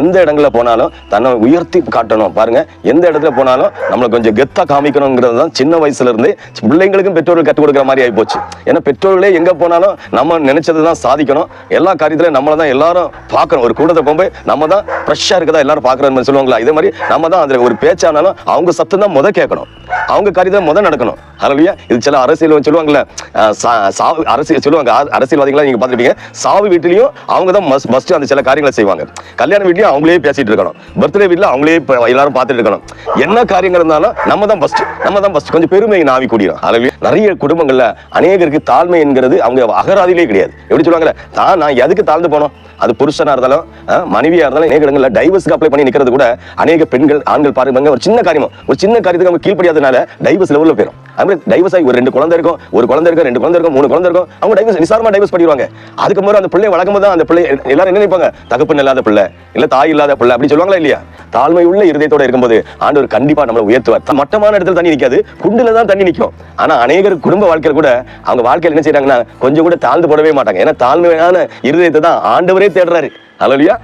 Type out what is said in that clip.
எந்த இடங்களில் போனாலும் தன்னை உயர்த்தி காட்டணும். பாருங்க எந்த இடத்துல போனாலும் நம்மளை கொஞ்சம் கெத்தாக காமிக்கணுங்கிறது தான் சின்ன வயசுலேருந்தே பிள்ளைங்களுக்கும் பெற்றோர்கள் கற்றுக் கொடுக்குற மாதிரி ஆகி போச்சு ஏன்னா பெற்றோர்களே எங்கே போனாலும் நம்ம நினைச்சது தான் சாதிக்கணும். எல்லா காரியத்திலையும் நம்மளை தான் எல்லாரும் பார்க்கணும். ஒரு கூட்டத்தை போகும்போது நம்ம தான் ஃப்ரெஷ்ஷாக இருக்கதா எல்லாரும் பார்க்குற மாதிரி சொல்லுவாங்களா? இதே மாதிரி நம்ம தான் அதில் ஒரு பேச்சானாலும் அவங்க சத்தம் தான் முத கேட்கணும். அவங்க காரியம் முதல் நடக்கணும். அதுலயா இது சில அரசியல் சொல்லுவாங்கல்ல சா- சாவு அரசியல் சொல்லுவாங்க அரசியல்வாதிகளாக அரசியல்வாதிகளா நீங்க பார்த்துருப்பீங்க. சாவு வீட்லேயும் அவங்க தான் மஸ்ட் மஸ்ட் அந்த சில காரியங்களை செய்வாங்க. கல்யாண வீட்லையும் அவங்களே பேசிட்டு இருக்கணும். பர்த்டே வீட்டில் அவங்களே எல்லாரும் பார்த்துட்டு இருக்கணும். என்ன காரியங்கள் இருந்தாலும் நம்ம தான் ஃபர்ஸ்ட் நம்ம தான் ஃபர்ஸ்ட் கொஞ்சம் பெருமை நாவி கூடியும் அதுலயே நிறைய குடும்பங்களில் அநேகருக்கு தாழ்மை என்கிறது அவங்க அகராதிலே கிடையாது. எப்படி சொல்லுவாங்கல்ல தான் நான் எதுக்கு தாழ்ந்து போனோம்? அது புருஷனா இருந்தாலும் மனைவியா இருந்தாலும் அநேக இடங்கள்ல டைவர்ஸ்க்கு அப்ளை பண்ணி நிக்கிறது கூட அநேக பெண்கள் ஆண்கள் பாருங்க ஒரு சின்ன காரியமா ஒரு சின்ன காரியத்துக்கு அவங்க கீழ்படியாதனால டைவர்ஸ் லெவல்ல போயிடும் அதுமாதிரி டைவர்ஸ் ஆகி ஒரு ரெண்டு குழந்தை இருக்கும் ஒரு குழந்தை இருக்கும் ரெண்டு குழந்தை இருக்கும் மூணு குழந்தை இருக்கும் அவங்க டைவர்ஸ் நிசாரமா டைவர்ஸ் பண்ணிடுவாங்க. அதுக்கு முறை அந்த பிள்ளை வளர்க்கும் தான் அந்த பிள்ளை எல்லாரும் என்ன நினைப்பாங்க? தகப்பன் இல்லாத பிள்ளை இல்ல தாய் இல்லாத பிள்ளை அப்படி சொல்லுவாங்களா இல்லையா? தாழ்மை உள்ள இருதயத்தோட இருக்கும்போது ஆண்டவர் கண்டிப்பா நம்மளை உயர்த்துவார். மட்டமான இடத்துல தண்ணி நிக்காது குண்டுல தான் தண்ணி நிற்கும் ஆனா அநேகர் குடும்ப வாழ்க்கையில் கூட அவங்க வாழ்க்கையில் என்ன செய்யறாங்கன்னா கொஞ்சம் கூட தாழ்ந்து போடவே மாட்டாங்க. ஏன்னா தாழ்மையான இருதயத்தை தான் ஆண்டவரே ஆண்டவரே தேடுறாரு. அல்லையா